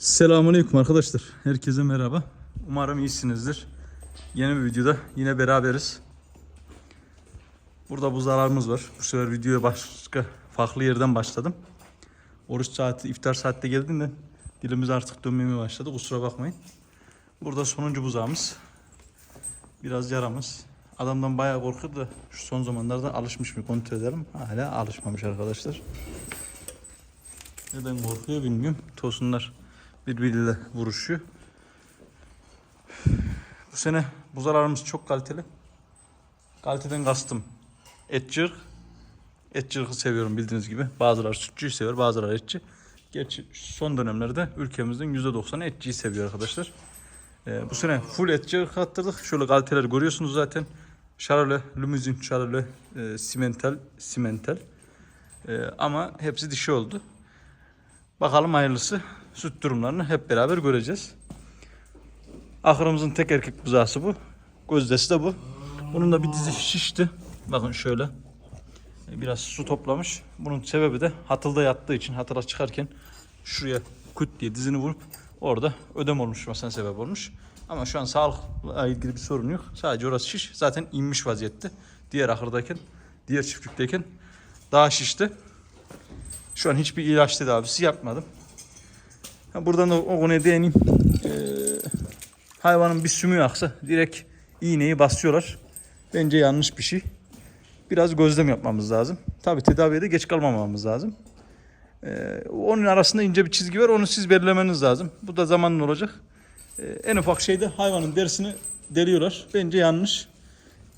Selamünaleyküm arkadaşlar. Herkese merhaba. Umarım iyisinizdir. Yeni bir videoda yine beraberiz. Burada buzlarımız var. Bu sefer videoya başka farklı yerden başladım. Oruç saati, iftar saatte geldiğinde dilimiz artık dönmeye başladı. Kusura bakmayın. Burada sonuncu buzağımız. Biraz yaramız. Adamdan bayağı korkuyor da şu son zamanlarda alışmış mı kontrol edelim. Hala alışmamış arkadaşlar. Neden korkuyor bilmiyorum. Tosunlar birbiriyle vuruşuyor. Bu sene buzalarımız çok kaliteli. Kaliteden kastım etçirk. Etçirk'i seviyorum bildiğiniz gibi. Bazıları sütçüyü seviyor, bazıları etçi. Gerçi son dönemlerde ülkemizin %90'ı etçiyi seviyor arkadaşlar. Ee, bu sene full etçirk attırdık. Şöyle kaliteleri görüyorsunuz zaten. Şarole, limuzin, şarole, e, simental, simental. E, ama hepsi dişi oldu. Bakalım hayırlısı. Süt durumlarını hep beraber göreceğiz. Ahırımızın tek erkek buzağısı bu. Gözdesi de bu. Bunun da bir dizi şişti. Bakın şöyle. Biraz su toplamış. Bunun sebebi de hatılda yattığı için hatıra çıkarken şuraya kut diye dizini vurup orada ödem oluşmasına sebep olmuş. Ama şu an sağlıkla ilgili bir sorun yok. Sadece orası şiş. Zaten inmiş vaziyette. Diğer ahırdayken, diğer çiftlikteyken daha şişti. Şu an hiçbir ilaç tedavisi yapmadım. Buradan da o konuya değineyim. Ee, hayvanın bir sümüğü aksa direkt iğneyi basıyorlar. Bence yanlış bir şey. Biraz gözlem yapmamız lazım. Tabi tedaviye de geç kalmamamız lazım. Ee, onun arasında ince bir çizgi var. Onu siz belirlemeniz lazım. Bu da zamanla olacak. Ee, en ufak şeyde hayvanın derisini deliyorlar. Bence yanlış.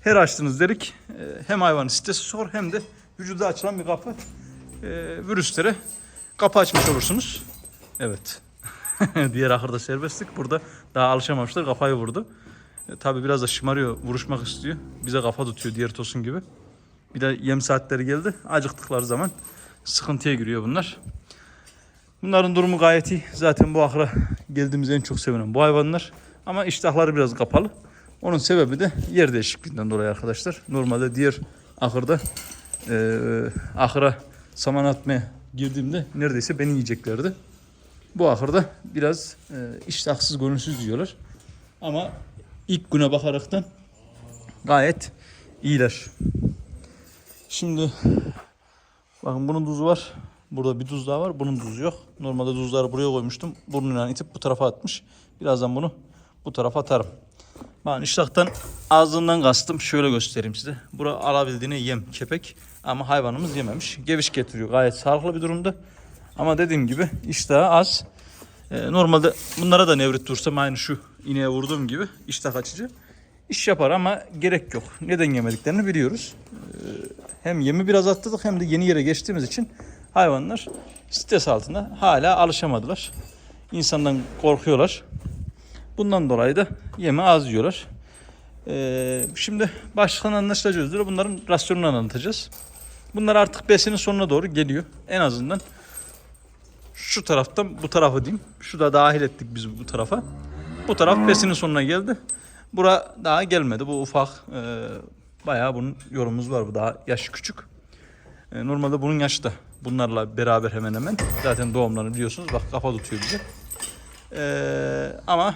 Her açtığınız delik e, hem hayvanın stresi sor hem de vücuda açılan bir kapı e, virüslere kapı açmış olursunuz. Evet. Diğer ahırda serbestlik. Burada daha alışamamışlar. Kafayı vurdu. E, tabii biraz da şımarıyor. Vuruşmak istiyor. Bize kafa tutuyor diğer tosun gibi. Bir de yem saatleri geldi. Acıktıkları zaman sıkıntıya giriyor bunlar. Bunların durumu gayet iyi. Zaten bu ahıra geldiğimiz en çok sevinen bu hayvanlar. Ama iştahları biraz kapalı. Onun sebebi de yer değişikliğinden dolayı arkadaşlar. Normalde diğer ahırda e, ahıra saman atmaya girdiğimde neredeyse beni yiyeceklerdi. Bu ahırda biraz e, iştahsız gönülsüz diyorlar. Ama ilk güne bakaraktan gayet iyiler. Şimdi bakın bunun tuzu var. Burada bir tuz daha var. Bunun tuzu yok. Normalde tuzları buraya koymuştum. Burnuyla itip bu tarafa atmış. Birazdan bunu bu tarafa atarım. Ben iştahtan ağzından kastım. Şöyle göstereyim size. Bura alabildiğine yem, kepek. Ama hayvanımız yememiş. Geviş getiriyor. Gayet sağlıklı bir durumda. Ama dediğim gibi iştahı az. Ee, normalde bunlara da nevrit dursam aynı şu ineğe vurduğum gibi iştah açıcı. İş yapar ama gerek yok. Neden yemediklerini biliyoruz. Ee, hem yemi biraz atladık hem de yeni yere geçtiğimiz için hayvanlar stres altında hala alışamadılar. İnsandan korkuyorlar. Bundan dolayı da yeme az yiyorlar. Ee, şimdi başkan anlaşılacağız üzere bunların rasyonunu anlatacağız. Bunlar artık besinin sonuna doğru geliyor. En azından şu taraftan bu tarafı diyeyim. Şu da dahil ettik biz bu tarafa. Bu taraf besinin sonuna geldi. Bura daha gelmedi. Bu ufak. E, bayağı bunun yorumumuz var. Bu daha yaşı küçük. E, normalde bunun yaşı da bunlarla beraber hemen hemen. Zaten doğumlarını biliyorsunuz. Bak kafa tutuyor bize. E, ama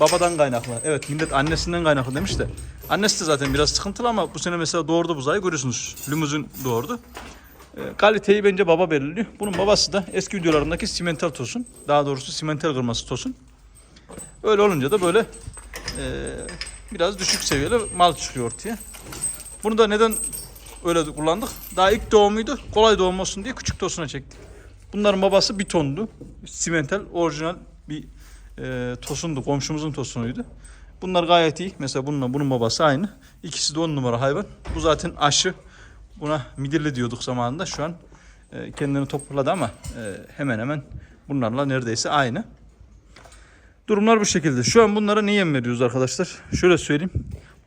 babadan kaynaklı. Evet millet annesinden kaynaklı demiş de. Annesi de zaten biraz sıkıntılı ama bu sene mesela doğurdu buzağı görüyorsunuz. Limuzin doğurdu. E, kaliteyi bence baba belirliyor. Bunun babası da eski videolarındaki simental tosun. Daha doğrusu simental kırması tosun. Öyle olunca da böyle e, biraz düşük seviyeli mal çıkıyor ortaya. Bunu da neden öyle kullandık? Daha ilk doğumuydu. Kolay doğum olsun diye küçük tosuna çektik. Bunların babası bir tondu. Simental orijinal bir e, tosundu. Komşumuzun tosunuydu. Bunlar gayet iyi. Mesela bununla bunun babası aynı. İkisi de on numara hayvan. Bu zaten aşı. Buna midilli diyorduk zamanında. Şu an e, kendini toparladı ama e, hemen hemen bunlarla neredeyse aynı. Durumlar bu şekilde. Şu an bunlara ne yem veriyoruz arkadaşlar? Şöyle söyleyeyim.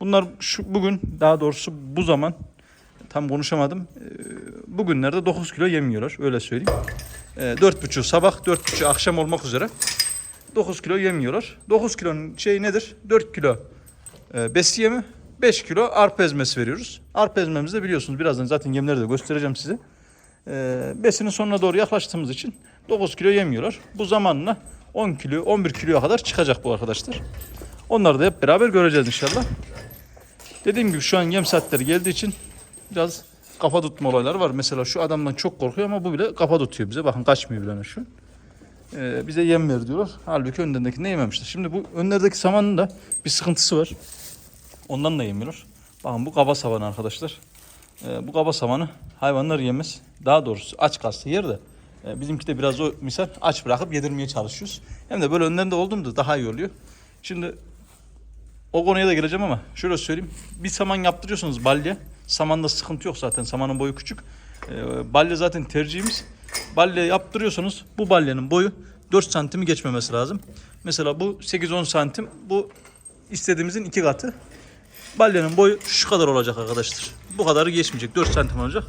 Bunlar şu bugün daha doğrusu bu zaman tam konuşamadım. E, bugünlerde 9 kilo yem yiyorlar. Öyle söyleyeyim. E, 4,5 sabah 4,5 akşam olmak üzere 9 kilo yem yiyorlar. 9 kilonun şeyi nedir? 4 kilo e, besi yemi 5 kilo arpa ezmesi veriyoruz. Arpa ezmemizi de biliyorsunuz birazdan zaten yemleri de göstereceğim size. E, besinin sonuna doğru yaklaştığımız için 9 kilo yem yiyorlar. Bu zamanla 10 kilo 11 kiloya kadar çıkacak bu arkadaşlar. Onları da hep beraber göreceğiz inşallah. Dediğim gibi şu an yem saatleri geldiği için biraz kafa tutma olayları var. Mesela şu adamdan çok korkuyor ama bu bile kafa tutuyor bize. Bakın kaçmıyor bile şu. Ee, bize yem ver diyorlar. Halbuki önlerindekini yememişler. Şimdi bu önlerdeki samanın da bir sıkıntısı var. Ondan da yemiyorlar. Bakın bu kaba savan arkadaşlar. Ee, bu kaba samanı hayvanlar yemez. Daha doğrusu aç kalsa yer de. Ee, bizimki de biraz o misal aç bırakıp yedirmeye çalışıyoruz. Hem de böyle önlerinde olduğumda daha iyi oluyor. Şimdi o konuya da geleceğim ama şöyle söyleyeyim. Bir saman yaptırıyorsunuz balya. Samanda sıkıntı yok zaten. Samanın boyu küçük. Ee, balya zaten tercihimiz. Balya yaptırıyorsanız bu balyanın boyu 4 santimi geçmemesi lazım. Mesela bu 8-10 santim. Bu istediğimizin iki katı. Balyanın boyu şu kadar olacak arkadaşlar. Bu kadarı geçmeyecek. 4 santim olacak.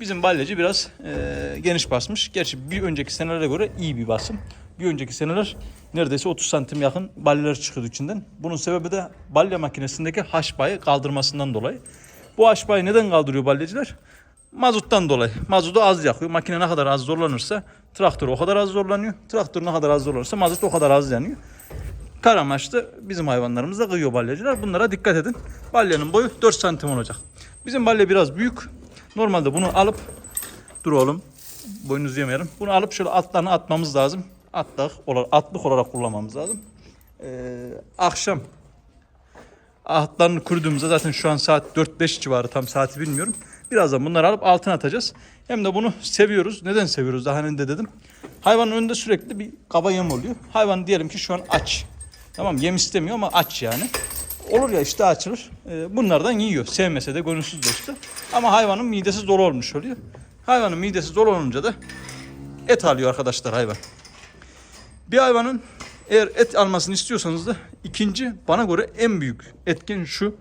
Bizim balyacı biraz e, geniş basmış. Gerçi bir önceki senelere göre iyi bir basım. Bir önceki seneler neredeyse 30 santim yakın balyalar çıkıyordu içinden. Bunun sebebi de balya makinesindeki haşbayı kaldırmasından dolayı. Bu haşbayı neden kaldırıyor balyacılar? Mazuttan dolayı. Mazotu az yakıyor. Makine ne kadar az zorlanırsa traktör o kadar az zorlanıyor. Traktör ne kadar az zorlanırsa mazot o kadar az yanıyor. Kar amaçlı bizim hayvanlarımızda kıyıyor balyacılar. Bunlara dikkat edin. Balyanın boyu 4 santim olacak. Bizim balya biraz büyük. Normalde bunu alıp dur oğlum boynunuzu yemeyelim. Bunu alıp şöyle altlarını atmamız lazım. Atlık olarak, atlık olarak kullanmamız lazım. Ee, akşam Atlarını kurduğumuzda zaten şu an saat 4-5 civarı tam saati bilmiyorum. Birazdan bunları alıp altına atacağız. Hem de bunu seviyoruz. Neden seviyoruz daha önce dedim. Hayvanın önünde sürekli bir kaba yem oluyor. Hayvan diyelim ki şu an aç. Tamam yem istemiyor ama aç yani. Olur ya işte açılır. Ee, bunlardan yiyor. Sevmese de gönülsüz işte. Ama hayvanın midesi dolu olmuş oluyor. Hayvanın midesi dolu olunca da et alıyor arkadaşlar hayvan. Bir hayvanın eğer et almasını istiyorsanız da ikinci bana göre en büyük etken şu.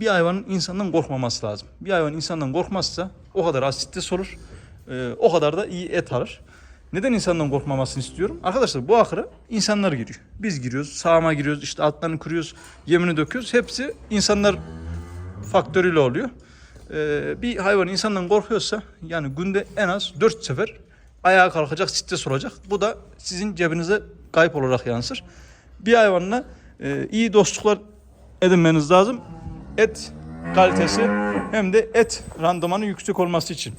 Bir hayvanın insandan korkmaması lazım. Bir hayvan insandan korkmazsa o kadar az stres olur. e, o kadar da iyi et alır. Neden insandan korkmamasını istiyorum? Arkadaşlar bu ahıra insanlar giriyor. Biz giriyoruz, sağıma giriyoruz, işte altlarını kırıyoruz, yemini döküyoruz. Hepsi insanlar faktörüyle oluyor. Ee, bir hayvan insandan korkuyorsa yani günde en az 4 sefer ayağa kalkacak, stres olacak. Bu da sizin cebinize kayıp olarak yansır. Bir hayvanla e, iyi dostluklar edinmeniz lazım. Et kalitesi hem de et randımanı yüksek olması için.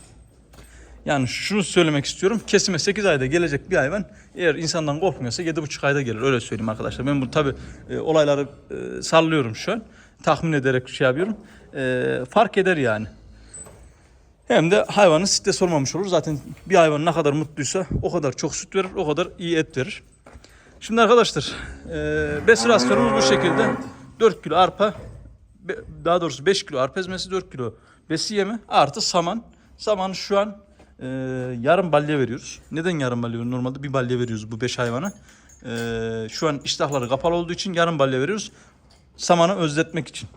Yani şunu söylemek istiyorum. Kesime 8 ayda gelecek bir hayvan eğer insandan korkmuyorsa 7,5 ayda gelir. Öyle söyleyeyim arkadaşlar. Ben bu tabi olayları e, sallıyorum şu an. Tahmin ederek şey yapıyorum. E, fark eder yani. Hem de hayvanın stres olmamış olur. Zaten bir hayvan ne kadar mutluysa o kadar çok süt verir, o kadar iyi et verir. Şimdi arkadaşlar e, besin rasyonumuz bu şekilde. 4 kilo arpa, daha doğrusu 5 kilo arpa ezmesi, 4 kilo besi yemi artı saman. Samanı şu an e, yarım balya veriyoruz. Neden yarım balya veriyoruz? Normalde bir balya veriyoruz bu 5 hayvana. E, şu an iştahları kapalı olduğu için yarım balya veriyoruz. Samanı özletmek için.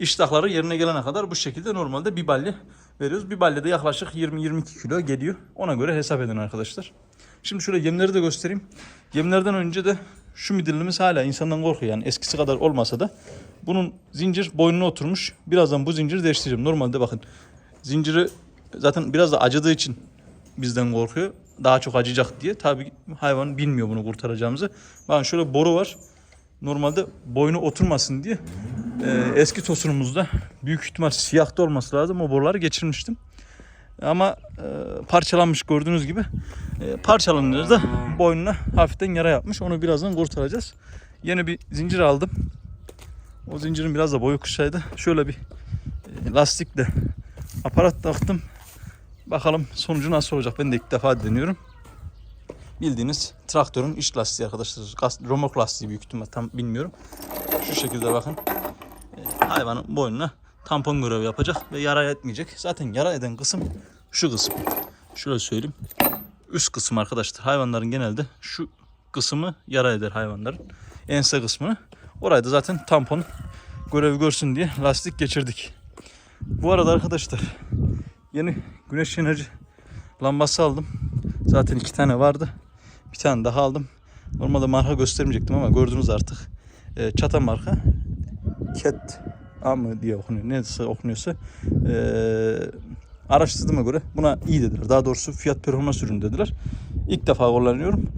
İştahları yerine gelene kadar bu şekilde normalde bir balya veriyoruz. Bir balya da yaklaşık 20-22 kilo geliyor. Ona göre hesap edin arkadaşlar. Şimdi şöyle yemleri de göstereyim. Yemlerden önce de şu midillimiz hala insandan korkuyor. Yani eskisi kadar olmasa da bunun zincir boynuna oturmuş. Birazdan bu zinciri değiştireceğim. Normalde bakın zinciri zaten biraz da acıdığı için bizden korkuyor. Daha çok acıyacak diye. Tabii hayvan bilmiyor bunu kurtaracağımızı. Bakın şöyle boru var. Normalde boynu oturmasın diye e, eski tosunumuzda büyük ihtimal siyahta olması lazım. O boruları geçirmiştim. Ama e, parçalanmış gördüğünüz gibi. E, parçalanınca boynuna hafiften yara yapmış. Onu birazdan kurtaracağız. Yeni bir zincir aldım. O zincirin biraz da boyu kısaydı. Şöyle bir e, lastikle aparat taktım. Bakalım sonucu nasıl olacak. Ben de ilk defa deniyorum. Bildiğiniz traktörün iç lastiği arkadaşlar. Gas- Romok lastiği büyük ihtimal tam bilmiyorum. Şu şekilde bakın. E, hayvanın boynuna tampon görevi yapacak ve yara etmeyecek. Zaten yara eden kısım şu kısım. Şöyle söyleyeyim. Üst kısım arkadaşlar. Hayvanların genelde şu kısmı yara eder hayvanların. Ense kısmını. Orayı da zaten tampon görevi görsün diye lastik geçirdik. Bu arada arkadaşlar yeni güneş enerji lambası aldım. Zaten iki tane vardı. Bir tane daha aldım. Normalde marka göstermeyecektim ama gördünüz artık. Ee, çata marka. Cat A mı diye okunuyor. Neyse okunuyorsa. Ee, araştırdığıma göre buna iyi dediler. Daha doğrusu fiyat performans ürünü dediler. İlk defa kullanıyorum.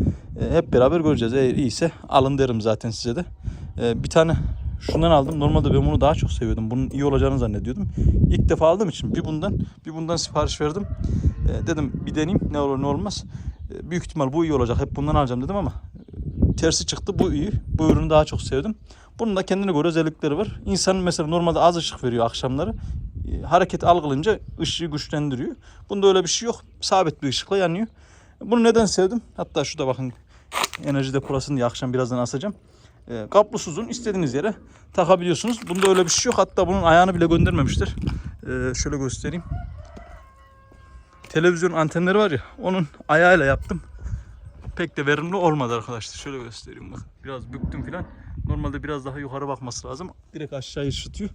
E, hep beraber göreceğiz. Eğer iyiyse alın derim zaten size de. E, bir tane şundan aldım. Normalde ben bunu daha çok seviyordum. Bunun iyi olacağını zannediyordum. İlk defa aldığım için bir bundan bir bundan sipariş verdim. E, dedim bir deneyeyim ne olur ne olmaz. E, büyük ihtimal bu iyi olacak. Hep bundan alacağım dedim ama e, tersi çıktı. Bu iyi. Bu ürünü daha çok sevdim. Bunun da kendine göre özellikleri var. İnsanın mesela normalde az ışık veriyor akşamları. E, hareket algılayınca ışığı güçlendiriyor. Bunda öyle bir şey yok. Sabit bir ışıkla yanıyor. Bunu neden sevdim? Hatta şurada bakın enerji depolasını diye akşam birazdan asacağım. E, kablosuzun istediğiniz yere takabiliyorsunuz. Bunda öyle bir şey yok. Hatta bunun ayağını bile göndermemişler. E, şöyle göstereyim. Televizyon antenleri var ya onun ayağıyla yaptım. Pek de verimli olmadı arkadaşlar. Şöyle göstereyim bak. Biraz büktüm filan. Normalde biraz daha yukarı bakması lazım. Direkt aşağı ışıtıyor.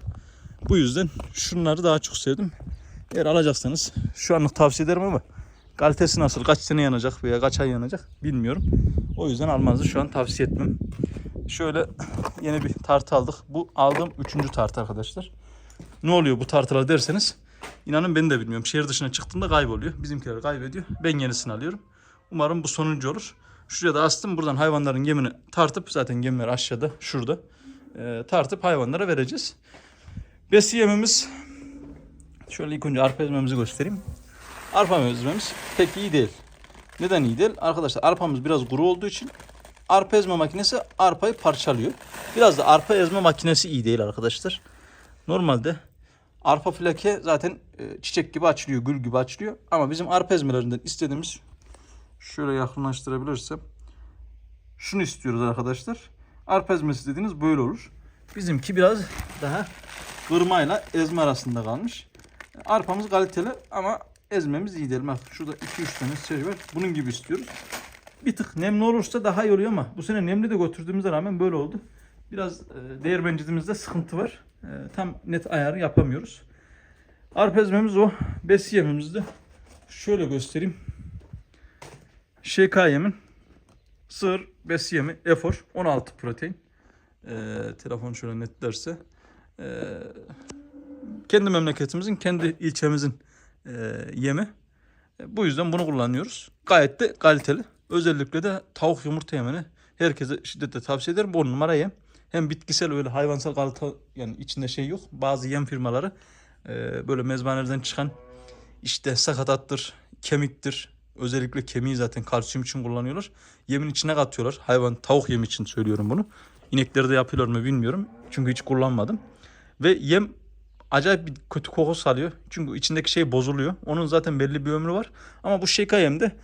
Bu yüzden şunları daha çok sevdim. Eğer alacaksanız şu anlık tavsiye ederim ama kalitesi nasıl, kaç sene yanacak veya kaç ay yanacak bilmiyorum. O yüzden almanızı şu an tavsiye etmem. Şöyle yeni bir tartı aldık. Bu aldığım üçüncü tartı arkadaşlar. Ne oluyor bu tartılar derseniz inanın ben de bilmiyorum. Şehir dışına çıktığımda kayboluyor. Bizimkiler kaybediyor. Ben yenisini alıyorum. Umarım bu sonuncu olur. Şuraya da astım. Buradan hayvanların gemini tartıp zaten gemiler aşağıda şurada. Ee, tartıp hayvanlara vereceğiz. Besi yemimiz şöyle ilk önce arpa ezmemizi göstereyim. Arpa ezmemiz pek iyi değil. Neden iyi değil? Arkadaşlar arpamız biraz kuru olduğu için arpa ezme makinesi arpayı parçalıyor. Biraz da arpa ezme makinesi iyi değil arkadaşlar. Normalde arpa flake zaten e, çiçek gibi açılıyor, gül gibi açılıyor. Ama bizim arpa ezmelerinden istediğimiz şöyle yakınlaştırabilirsem şunu istiyoruz arkadaşlar. Arpa ezmesi dediğiniz böyle olur. Bizimki biraz daha kırmayla ezme arasında kalmış. Arpamız kaliteli ama ezmemiz iyi değil. Bak şurada 2-3 tane şey var. Bunun gibi istiyoruz. Bir tık nemli olursa daha iyi oluyor ama bu sene nemli de götürdüğümüze rağmen böyle oldu. Biraz e, değirmencidimizde sıkıntı var. E, tam net ayarı yapamıyoruz. Arpa ezmemiz o. Besi yemimiz de şöyle göstereyim. ŞKY'min sığır besi yemi efor 16 protein. E, telefon şöyle netlerse. E, kendi memleketimizin, kendi ilçemizin e, yemi. E, bu yüzden bunu kullanıyoruz. Gayet de kaliteli. Özellikle de tavuk yumurta yemini herkese şiddetle tavsiye ederim. Bu numara yem. Hem bitkisel öyle hayvansal kalite yani içinde şey yok. Bazı yem firmaları e, böyle mezbanelerden çıkan işte sakatattır, kemiktir. Özellikle kemiği zaten kalsiyum için kullanıyorlar. Yemin içine katıyorlar. Hayvan tavuk yemi için söylüyorum bunu. İnekleri de yapıyorlar mı bilmiyorum. Çünkü hiç kullanmadım. Ve yem acayip bir kötü koku salıyor. Çünkü içindeki şey bozuluyor. Onun zaten belli bir ömrü var. Ama bu şeka yemde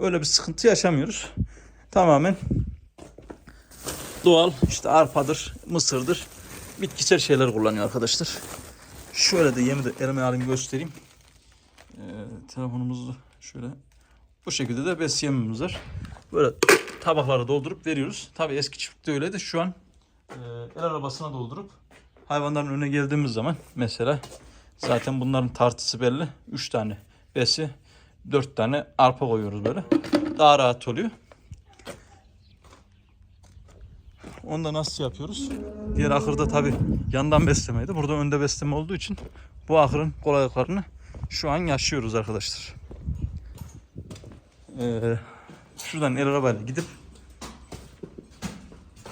öyle bir sıkıntı yaşamıyoruz. Tamamen doğal işte arpadır, mısırdır. Bitkisel şeyler kullanıyor arkadaşlar. Şöyle de yemi de elime alayım göstereyim. Ee, telefonumuzu şöyle bu şekilde de bes yemimiz var. Böyle tabaklara doldurup veriyoruz. Tabii eski çiftlikte öyleydi. Şu an e, el arabasına doldurup hayvanların önüne geldiğimiz zaman mesela zaten bunların tartısı belli. 3 tane besi, 4 tane arpa koyuyoruz böyle. Daha rahat oluyor. Onu da nasıl yapıyoruz? Diğer ahırda tabi yandan beslemeydi. Burada önde besleme olduğu için bu ahırın kolaylıklarını şu an yaşıyoruz arkadaşlar. Ee, şuradan el arabayla gidip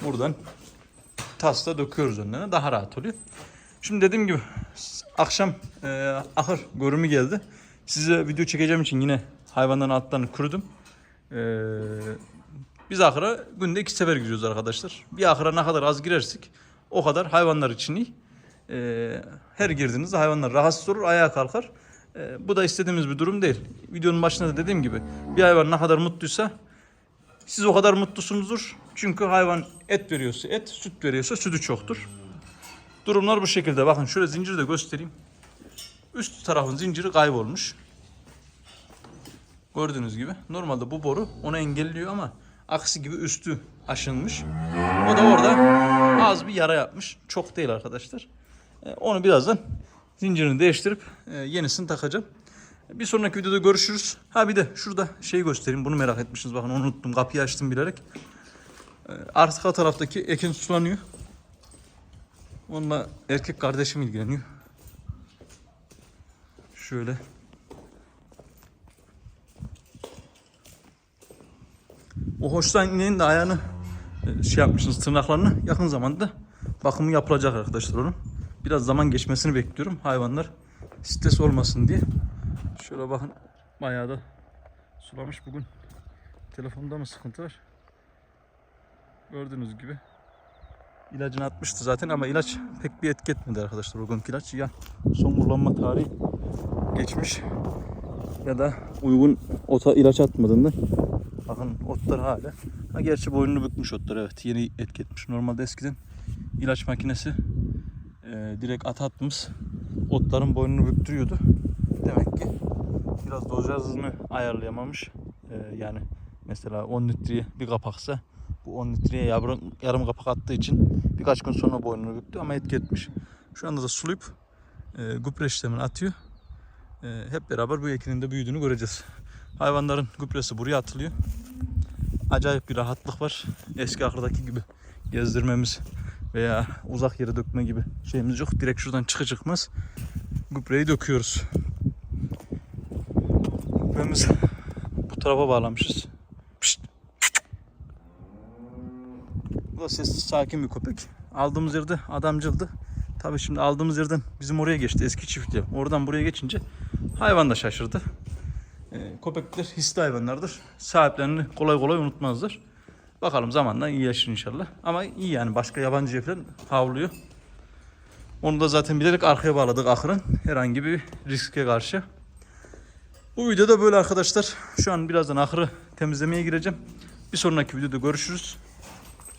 buradan tasla döküyoruz önlerine. Daha rahat oluyor. Şimdi dediğim gibi akşam e, ahır görümü geldi. Size video çekeceğim için yine hayvanların altlarını kurudum. Ee, biz ahıra günde iki sefer giriyoruz arkadaşlar. Bir ahıra ne kadar az girersek o kadar hayvanlar için iyi. Ee, her girdiğinizde hayvanlar rahatsız olur, ayağa kalkar. Ee, bu da istediğimiz bir durum değil. Videonun başında da dediğim gibi bir hayvan ne kadar mutluysa siz o kadar mutlusunuzdur. Çünkü hayvan et veriyorsa et, süt veriyorsa sütü çoktur. Durumlar bu şekilde. Bakın şöyle zinciri de göstereyim. Üst tarafın zinciri kaybolmuş. Gördüğünüz gibi. Normalde bu boru onu engelliyor ama aksi gibi üstü aşınmış. O da orada az bir yara yapmış. Çok değil arkadaşlar. Ee, Onu birazdan zincirini değiştirip e, yenisini takacağım. Bir sonraki videoda görüşürüz. Ha bir de şurada şeyi göstereyim. Bunu merak etmişsiniz. Bakın unuttum. Kapıyı açtım bilerek. Ee, Arka taraftaki ekin sulanıyor. Onunla erkek kardeşim ilgileniyor. Şöyle. O hoşlan ineğin de ayağını e, şey yapmışsınız tırnaklarını yakın zamanda bakımı yapılacak arkadaşlar onun. Biraz zaman geçmesini bekliyorum hayvanlar stres olmasın diye. Şöyle bakın bayağı da sulamış bugün. Telefonda mı sıkıntı var? Gördüğünüz gibi. İlacını atmıştı zaten ama ilaç pek bir etki etmedi arkadaşlar. O günkü ilaç ya son kullanma tarihi geçmiş ya da uygun ota ilaç atmadığında bakın otlar hala. Ha gerçi boynunu bükmüş otlar evet yeni etki etmiş. Normalde eskiden ilaç makinesi e, direkt at atmış otların boynunu büktürüyordu. Demek ki biraz dozaj hızını ayarlayamamış. E, yani mesela 10 litreye bir kapaksa bu 10 litreye yarım, yarım kapak attığı için birkaç gün sonra boynunu büktü ama etki etmiş. Şu anda da sulayıp e, gübre işlemini atıyor. E, hep beraber bu ekinin de büyüdüğünü göreceğiz. Hayvanların gübresi buraya atılıyor. Acayip bir rahatlık var. Eski ahırdaki gibi gezdirmemiz veya uzak yere dökme gibi şeyimiz yok. Direkt şuradan çıkı çıkmaz gübreyi döküyoruz. Gübremizi bu tarafa bağlamışız. Bu da sessiz sakin bir köpek. Aldığımız yerde adamcıldı. Tabii şimdi aldığımız yerden bizim oraya geçti eski çiftliğe. Oradan buraya geçince hayvan da şaşırdı. Ee, köpekler hisli hayvanlardır. Sahiplerini kolay kolay unutmazlar. Bakalım zamanla iyi yaşır inşallah. Ama iyi yani başka yabancıya falan havlıyor. Onu da zaten bilerek arkaya bağladık ahırın. Herhangi bir riske karşı. Bu videoda böyle arkadaşlar. Şu an birazdan ahırı temizlemeye gireceğim. Bir sonraki videoda görüşürüz.